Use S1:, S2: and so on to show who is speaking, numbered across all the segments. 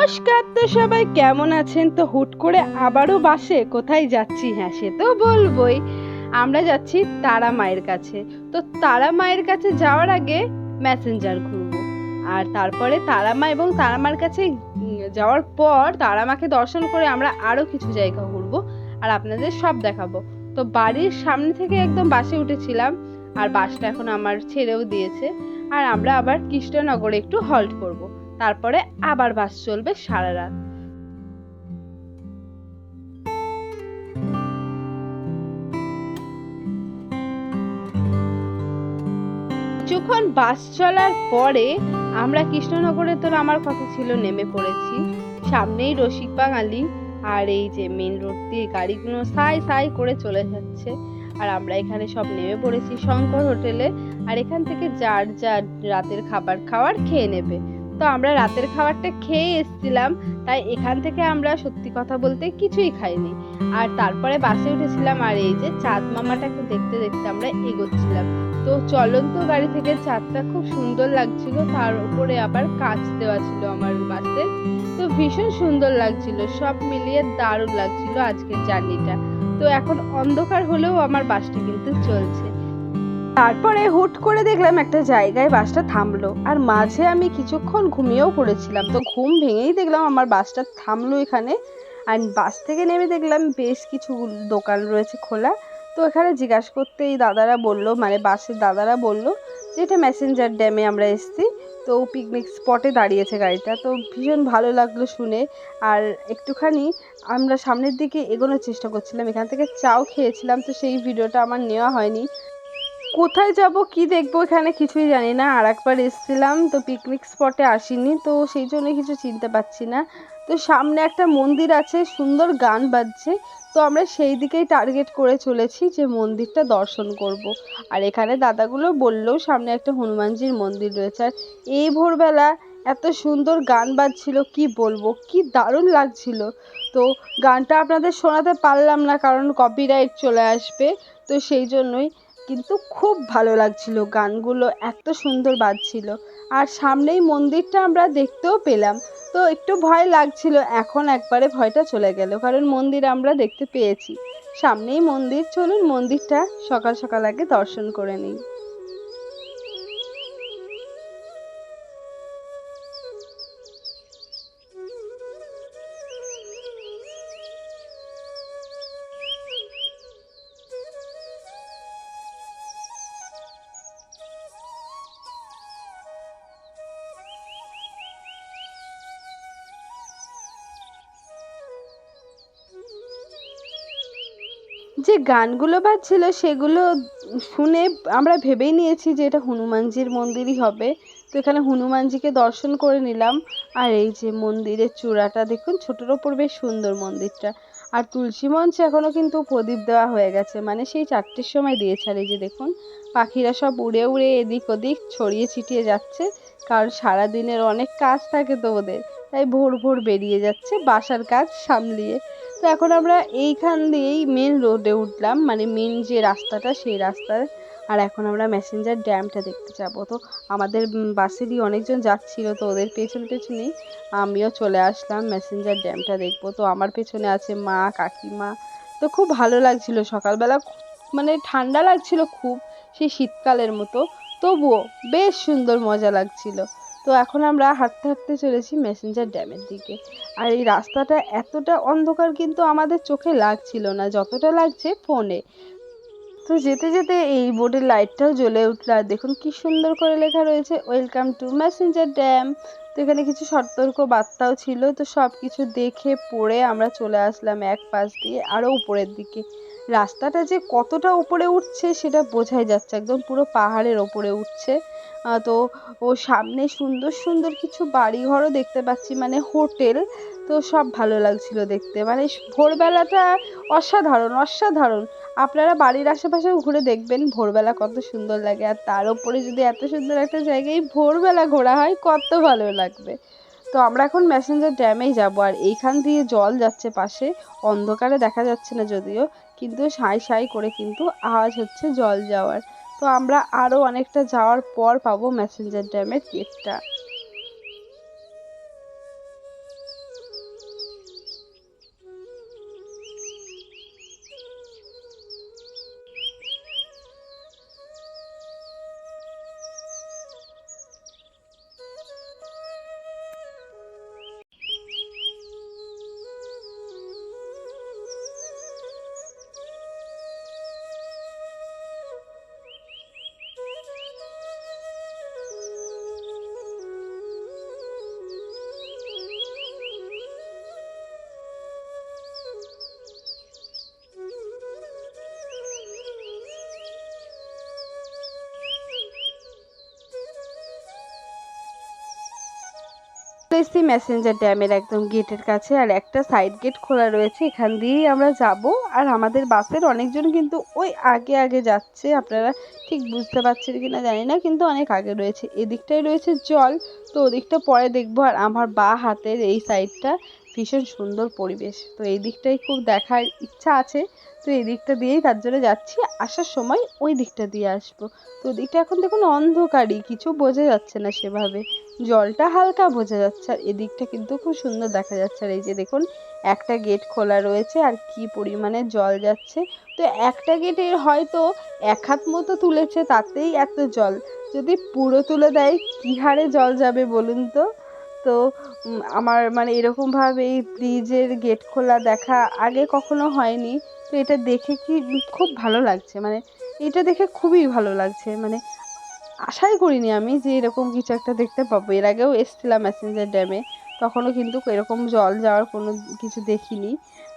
S1: নমস্কার তো সবাই, কেমন আছেন? তো হুট করে আবারও বাসে? কোথায় যাচ্ছি? হ্যাঁ সে তো বলবোই। আমরা যাচ্ছি তারা মায়ের কাছে। তো তারা মায়ের কাছে যাওয়ার আগে ম্যাসেঞ্জার ঘুরবো। আর তারপরে তারা মা এবং তারা মার কাছে যাওয়ার পর তারা মাকে দর্শন করে আমরা আরও কিছু জায়গা ঘুরবো। আর আপনাদের সব দেখাবো। তো বাড়ির সামনে থেকে একদম বাসে উঠেছিলাম। আর বাসটা এখন আমার ছেড়েও দিয়েছে। আর আমরা আবার কৃষ্ণনগরে একটু হল্ট করব। তারপরে আবার বাস চলবে সারা রাত। কিছুক্ষণ বাস চলার পরে আমরা কৃষ্ণনগরে তো আমার কথা ছিল নেমে পড়েছি। সামনেই রসিক বাঙালি আর এই যে মেন রোড দিয়ে গাড়িগুলো সাই সাই করে চলে যাচ্ছে। আর আমরা এখানে সব নেমে পড়েছি শঙ্কর হোটেলে। আর এখান থেকে যার যার রাতের খাবার খাওয়ার খেয়ে নেবে। তো আমরা রাতের খাবারটা খেয়ে এসেছিলাম, তাই এখান থেকে আমরা সত্যি কথা বলতে কিছুই খাইনি। আর তারপরে বাসে উঠেছিলাম, আর এই যে চাঁদ মামাটাকে দেখতে দেখতে আমরা এগোচ্ছিলাম। তো চলন্ত গাড়ি থেকে চাঁদটা খুব সুন্দর লাগছিল, তার উপরে আবার কাচ দেওয়া ছিল আমার বাসে তো ভীষণ সুন্দর লাগছিল, সব মিলিয়ে দারুণ লাগছিল আজকের জার্নিটা। তো এখন অন্ধকার হলেও আমার বাসটা কিন্তু চলছে। তারপরে হুট করে দেখলাম একটা জায়গায় বাসটা থামলো, আর মাঝে আমি কিছুক্ষণ ঘুমিয়েও পড়েছিলাম। তো ঘুম ভেঙেই দেখলাম আমার বাসটা থামলো এখানে আর বাস থেকে নেমে দেখলাম বেশ কিছু দোকান রয়েছে খোলা। তো এখানে জিজ্ঞাসা করতে এই দাদারা বলল মানে বাসের দাদারা বলল যে এটা ম্যাসেঞ্জার ড্যামে আমরা এসেছি। তো পিকনিক স্পটে দাঁড়িয়েছে গাড়িটা। তো ভীষণ ভালো লাগল শুনে। আর একটুখানি আমরা সামনের দিকে এগোনোর চেষ্টা করছিলাম। এখান থেকে চাও খেয়েছিলাম, তো সেই ভিডিওটা আমার নেওয়া হয়নি। কোথায় যাব, কি দেখব এখানে কিছুই জানি না। আর একবার এসেছিলাম, তো পিকনিক স্পটে আসিনি, তো সেই জন্য কিছু চিনতে পারছি না। তো সামনে একটা মন্দির আছে, সুন্দর গান বাজছে, তো আমরা সেই দিকেই টার্গেট করে চলেছি যে মন্দিরটা দর্শন করব। আর এখানে দাদাগুলো বললেও সামনে একটা হনুমানজির মন্দির রয়েছে। আর এই ভোরবেলা এত সুন্দর গান বাজছিল, কি বলব, কি দারুণ লাগছিল। তো গানটা আপনাদের শোনাতে পারলাম না, কারণ কপিরাইট চলে আসবে, তো সেই জন্যই কিন্তু খুব ভালো লাগছিল, গানগুলো এত সুন্দর বাজছিল। আর সামনেই মন্দিরটা আমরা দেখতেও পেলাম। তো একটু ভয় লাগছিল, এখন একবারে ভয়টা চলে গেল, কারণ মন্দির আমরা দেখতে পেয়েছি। সামনেই মন্দির, চলুন মন্দিরটা সকাল সকাল আগে দর্শন করে নিই। যে গানগুলো বাজছিল সেগুলো শুনে আমরা ভেবেই নিয়েছি যে এটা হনুমানজির মন্দিরই হবে। তো এখানে হনুমানজিকে দর্শন করে নিলাম। আর এই যে মন্দিরের চূড়াটা দেখুন, ছোটোর ওপর বেশ সুন্দর মন্দিরটা। আর তুলসী মঞ্চে এখনও কিন্তু প্রদীপ দেওয়া হয়ে গেছে। মানে সেই চারটের সময় দিয়েছে। আর এই যে দেখুন, পাখিরা সব উড়ে উড়ে এদিক ওদিক ছড়িয়ে ছিটিয়ে যাচ্ছে। কারণ সারাদিনের অনেক কাজ থাকে তো ওদের। তাই ভোর ভোর বেরিয়ে যাচ্ছে, বাসার কাজ সামলিয়ে। তো এখন আমরা এইখান দিয়েই মেন রোডে উঠলাম মানে মেন যে রাস্তাটা সেই রাস্তার। আর এখন আমরা ম্যাসেঞ্জার ড্যামটা দেখতে যাব। তো আমাদের উম, বাসেরই অনেকজন যাচ্ছিল তো ওদের পেছন পেছনেই আমিও চলে আসলাম ম্যাসেঞ্জার ড্যামটা দেখব। তো আমার পেছনে আছে মা কাকিমা। তো খুব ভালো লাগছিল সকালবেলা। মানে ঠান্ডা লাগছিল খুব সেই শীতকালের মতো। তবুও বেশ সুন্দর মজা লাগছিল। তো এখন আমরা হাঁটতে হাঁটতে চলেছি ম্যাসেঞ্জার ড্যামের দিকে। আর এই রাস্তাটা এতটা অন্ধকার কিন্তু আমাদের চোখে লাগছিল না, যতটা লাগছে ফোনে। তো যেতে যেতে এই বোর্ডের লাইটটাও জ্বলে উঠল। আর দেখুন কি সুন্দর করে লেখা রয়েছে ওয়েলকাম টু ম্যাসেঞ্জার ড্যাম তো এখানে কিছু সতর্ক বার্তাও ছিল। তো সব কিছু দেখে পড়ে আমরা চলে আসলাম এক পাশ দিয়ে আরও উপরের দিকে। রাস্তাটা যে কতটা উপরে উঠছে সেটা বোঝাই যাচ্ছে একদম পুরো পাহাড়ের ওপরে উঠছে। তো ও সামনে সুন্দর সুন্দর কিছু বাড়িঘরও দেখতে পাচ্ছি মানে হোটেল। তো সব ভালো লাগছিল দেখতে। মানে ভোরবেলাটা অসাধারণ অসাধারণ। আপনারা বাড়ির আশেপাশেও ঘুরে দেখবেন ভোরবেলা কত সুন্দর লাগে। আর তার উপরে যদি এত সুন্দর একটা জায়গায় ভোরবেলা ঘোরা হয়, কত ভালো লাগবে। তো আমরা এখন ম্যাসেঞ্জার ড্যামেই যাব আর এইখান দিয়ে জল যাচ্ছে পাশে। অন্ধকারে দেখা যাচ্ছে না যদিও, কিন্তু সাই সাই করে কিন্তু আওয়াজ হচ্ছে জল যাওয়ার। তো আমরা আরও অনেকটা যাওয়ার পর পাবো ম্যাসেঞ্জার ড্যামের গেটটা এসেছি ম্যাসেঞ্জার ড্যামের একদম গেটের কাছে আর একটা সাইড গেট খোলা রয়েছে। এখান দিয়েই আমরা যাব। আর আমাদের বাসের অনেকজন কিন্তু ওই আগে আগে যাচ্ছে। আপনারা ঠিক বুঝতে পারছেন কি না জানি না, কিন্তু অনেক আগে রয়েছে। এদিকটাই রয়েছে জল। তো ওদিকটা পরে দেখব। আর আমার বা হাতের এই সাইডটা ভীষণ সুন্দর পরিবেশ। তো এই দিকটাই খুব দেখার ইচ্ছা আছে। তো এই দিকটা দিয়েই তার জন্য যাচ্ছি। আসার সময় ওই দিকটা দিয়ে আসব। তো ওদিকটা এখন দেখুন অন্ধকারই। কিছু বোঝা যাচ্ছে না সেভাবে। জলটা হালকা বোঝা যাচ্ছে আর এদিকটা কিন্তু খুব সুন্দর দেখা যাচ্ছে। আর এই যে দেখুন, একটা গেট খোলা রয়েছে আর কি পরিমাণে জল যাচ্ছে। তো একটা গেটে হয়তো এক হাত মতো তুলেছে, তাতেই এত জল। যদি পুরো তুলে দেয়, কী হারে জল যাবে বলুন তো? তো আমার মানে এরকমভাবে এই ব্রিজের গেট খোলা দেখা আগে কখনো হয়নি। তো এটা দেখে কি খুব ভালো লাগছে। মানে এটা দেখে খুবই ভালো লাগছে। মানে আশাই করিনি আমি যে এরকম কিছু একটা দেখতে পাবো। এর আগেও এসছিলাম ম্যাসেঞ্জার ড্যামে তখনও কিন্তু এরকম জল যাওয়ার কোনো কিছু দেখিনি।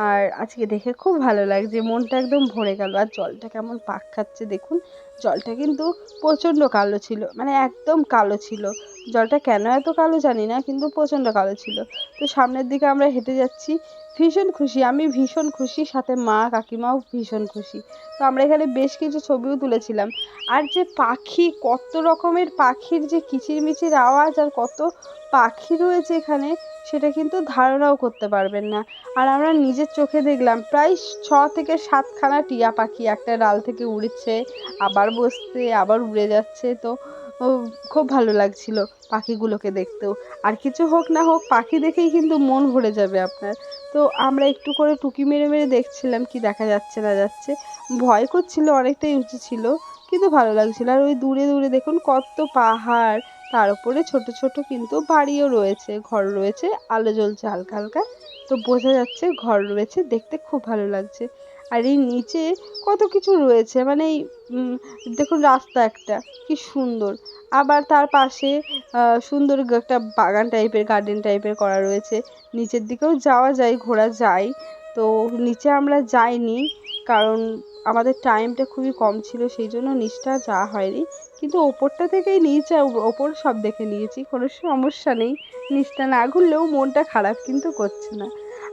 S1: আর আজকে দেখে খুব ভালো লাগছে, মনটা একদম ভরে গেল। আর জলটা কেমন পাক খাচ্ছে দেখুন, জলটা কিন্তু প্রচণ্ড কালো ছিল মানে একদম কালো ছিল। জলটা কেন এত কালো জানি না, কিন্তু প্রচণ্ড কালো ছিল। তো সামনের দিকে আমরা হেঁটে যাচ্ছি। ভীষণ খুশি, আমি ভীষণ খুশি, সাথে মা, কাকিমাও ভীষণ খুশি। তো আমরা এখানে বেশ কিছু ছবিও তুলেছিলাম। আর যে পাখি, কত রকমের পাখির যে কিচিরমিচির আওয়াজ আর কত পাখি রয়েছে এখানে, সেটা কিন্তু ধারণাও করতে পারবেন না। আর আমরা নিজের চোখে দেখলাম, প্রায় ছ থেকে সাতখানা টিয়া পাখি একটা ডাল থেকে উড়ছে, আবার বসছে, আবার উড়ে যাচ্ছে। তো খুব ভালো লাগছিল পাখিগুলোকে দেখতেও। আর কিছু হোক না হোক, পাখি দেখেই কিন্তু মন ভরে যাবে আপনার। তো আমরা একটু করে টুকি মেরে মেরে দেখছিলাম কি দেখা যাচ্ছে না যাচ্ছে। ভয় করছিল, অনেকটাই উঁচু ছিল, কিন্তু ভালো লাগছিল। আর ওই দূরে দূরে দেখুন কত পাহাড়, তার উপরে ছোট ছোট কিন্তু বাড়িও রয়েছে, ঘর রয়েছে, আলো জ্বলছে হালকা হালকা। তো বোঝা যাচ্ছে ঘর রয়েছে, দেখতে খুব ভালো লাগছে। আর এই নিচে কত কিছু রয়েছে মানে এই দেখুন রাস্তা একটা, কি সুন্দর। আবার তার পাশে সুন্দর একটা বাগান টাইপের গার্ডেন টাইপের করা রয়েছে। নিচের দিকেও যাওয়া যায়, ঘোরা যায়। তো নিচে আমরা যাইনি, কারণ আমাদের টাইমটা খুবই কম ছিল, সেই জন্য নিচটা যাওয়া হয়নি। কিন্তু ওপরটা থেকেই নিচে ওপর সব দেখে নিয়েছি, কোনো সমস্যা নেই। নিচটা না ঘুরলেও মনটা খারাপ কিন্তু করছে না।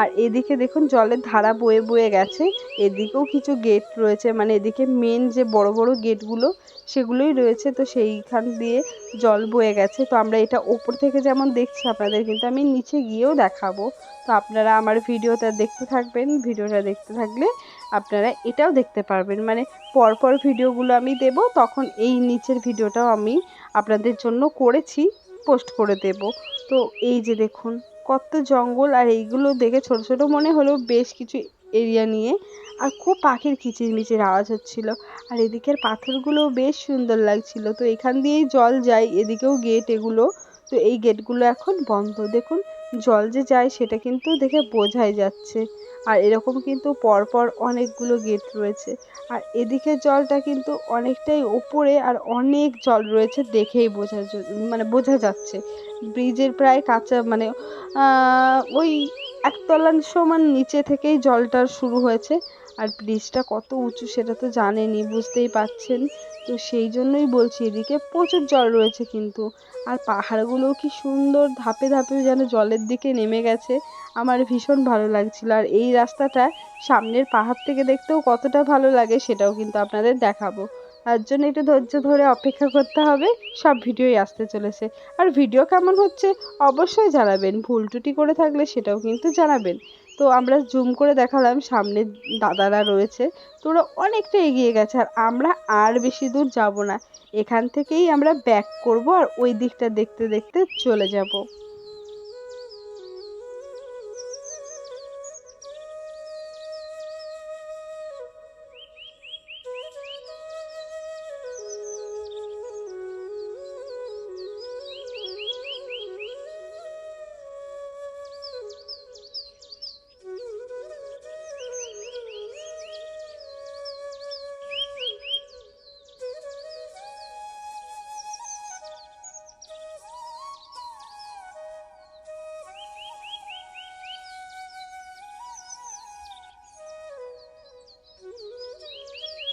S1: আর এদিকে দেখুন জলের ধারা বয়ে বয়ে গেছে। এদিকেও কিছু গেট রয়েছে মানে এদিকে মেন যে বড় বড় গেটগুলো সেগুলোই রয়েছে। তো সেইখান দিয়ে জল বয়ে গেছে। তো আমরা এটা ওপর থেকে যেমন দেখছি আপনাদের, কিন্তু আমি নিচে গিয়েও দেখাবো। তো আপনারা আমার ভিডিওটা দেখতে থাকবেন। ভিডিওটা দেখতে থাকলে আপনারা এটাও দেখতে পারবেন। মানে পরপর ভিডিওগুলো আমি দেব, তখন এই নিচের ভিডিওটাও আমি আপনাদের জন্য করেছি পোস্ট করে দেব। তো এই যে দেখুন, কত জঙ্গল আর এইগুলো দেখে ছোট ছোট মনে হলেও বেশ কিছু এরিয়া নিয়ে আর খুব পাখির কিচিরমিচির আওয়াজ হচ্ছিল। আর এদিকের পাথরগুলোও বেশ সুন্দর লাগছিল। তো এখান দিয়েই জল যায়, এদিকেও গেট এগুলো। তো এই গেটগুলো এখন বন্ধ। দেখুন জল যে যায় সেটা কিন্তু দেখে বোঝাই যাচ্ছে। আর এরকম কিন্তু পরপর অনেকগুলো গেট রয়েছে। আর এদিকের জলটা কিন্তু অনেকটাই ওপরে আর অনেক জল রয়েছে দেখেই বোঝা মানে বোঝা যাচ্ছে। ব্রিজের প্রায় কাঁচা মানে ওই একতলার সমান নিচে থেকেই জলটা শুরু হয়েছে। আর ব্রিজটা কত উঁচু সেটা তো জানেনই, বুঝতেই পারছেন। তো সেই জন্যই বলছি এদিকে প্রচুর জল রয়েছে কিন্তু। আর পাহাড়গুলোও কি সুন্দর, ধাপে ধাপে যেন জলের দিকে নেমে গেছে। আমার ভীষণ ভালো লাগছিল। আর এই রাস্তাটা সামনের পাহাড় থেকে দেখতেও কতটা ভালো লাগে সেটাও কিন্তু আপনাদের দেখাবো। তার জন্য একটু ধৈর্য ধরে অপেক্ষা করতে হবে, সব ভিডিওই আসতে চলেছে। আর ভিডিও কেমন হচ্ছে অবশ্যই জানাবেন। ভুল ত্রুটি করে থাকলে সেটাও কিন্তু জানাবেন। তো আমরা জুম করে দেখালাম সামনে দাদারা রয়েছে। তো ওরা অনেকটা এগিয়ে গেছে আর আমরা আর বেশি দূর যাব না। এখান থেকেই আমরা ব্যাক করব আর ওই দিকটা দেখতে দেখতে চলে যাব।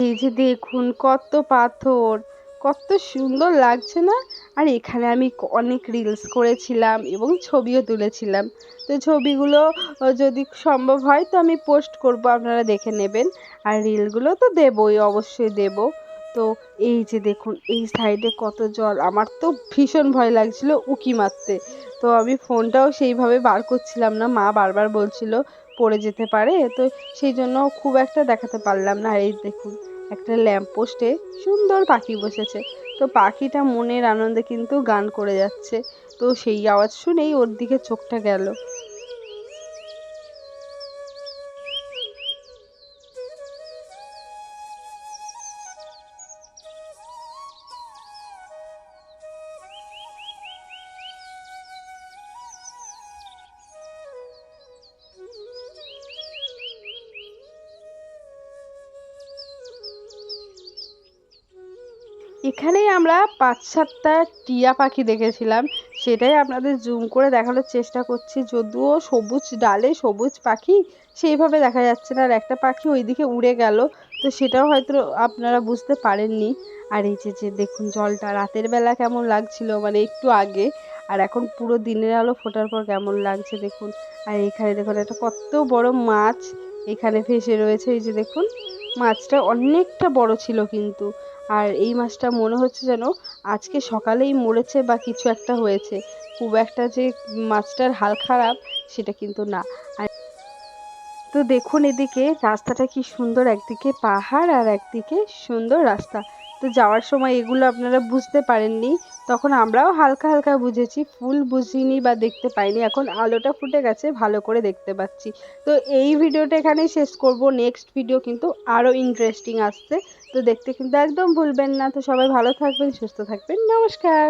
S1: এই যে দেখুন কত পাথর, কত সুন্দর লাগছে না? আর এখানে আমি অনেক রিলস করেছিলাম এবং ছবিও তুলেছিলাম। তো ছবিগুলো যদি সম্ভব হয় তো আমি পোস্ট করব, আপনারা দেখে নেবেন। আর রিলগুলো তো দেবই, অবশ্যই দেব। তো এই যে দেখুন, এই সাইডে কত জল, আমার তো ভীষণ ভয় লাগছিল উকি মারতে। তো আমি ফোনটাও সেইভাবে বার করছিলাম না, মা বারবার বলছিল পড়ে যেতে পারে, তো সেই জন্য খুব একটা দেখাতে পারলাম না। আর এই দেখুন একটা ল্যাম্প পোস্টে সুন্দর পাখি বসেছে। তো পাখিটা মনের আনন্দে কিন্তু গান করে যাচ্ছে। তো সেই আওয়াজ শুনেই ওর দিকে চোখটা গেল। এখানেই আমরা পাঁচ সাতটা টিয়া পাখি দেখেছিলাম। সেটাই আপনাদের জুম করে দেখানোর চেষ্টা করছি। যদিও সবুজ ডালে সবুজ পাখি, সেইভাবে দেখা যাচ্ছে না। আর একটা পাখি ওইদিকে উড়ে গেল, তো সেটাও হয়তো আপনারা বুঝতে পারেননি। আর এই যে যে দেখুন জলটা, রাতের বেলা কেমন লাগছিল মানে একটু আগে। আর এখন পুরো দিনের আলো ফোটার পর কেমন লাগছে, দেখুন। আর এখানে দেখুন একটা কত বড় মাছ এখানে ভেসে রয়েছে। এই যে দেখুন, মাছটা অনেকটা বড় ছিল কিন্তু। আর এই মাছটা মনে হচ্ছে যেন আজকে সকালেই মরেছে বা কিছু একটা হয়েছে। খুব একটা যে মাছটার হাল খারাপ, সেটা কিন্তু না। আর তো দেখুন এদিকে রাস্তাটা কি সুন্দর, একদিকে পাহাড় আর একদিকে সুন্দর রাস্তা। তো যাওয়ার সময় এগুলো আপনারা বুঝতে পারেননি। তখন আমরাও হালকা হালকা বুঝেছি, ফুল বুঝিনি বা দেখতে পাইনি। এখন আলোটা ফুটে গেছে, ভালো করে দেখতে পাচ্ছি। তো এই ভিডিওটা এখানেই শেষ করব। নেক্সট ভিডিও কিন্তু আরও ইন্টারেস্টিং আসছে। তো দেখতে কিন্তু একদম ভুলবেন না। তো সবাই ভালো থাকবেন, সুস্থ থাকবেন। নমস্কার।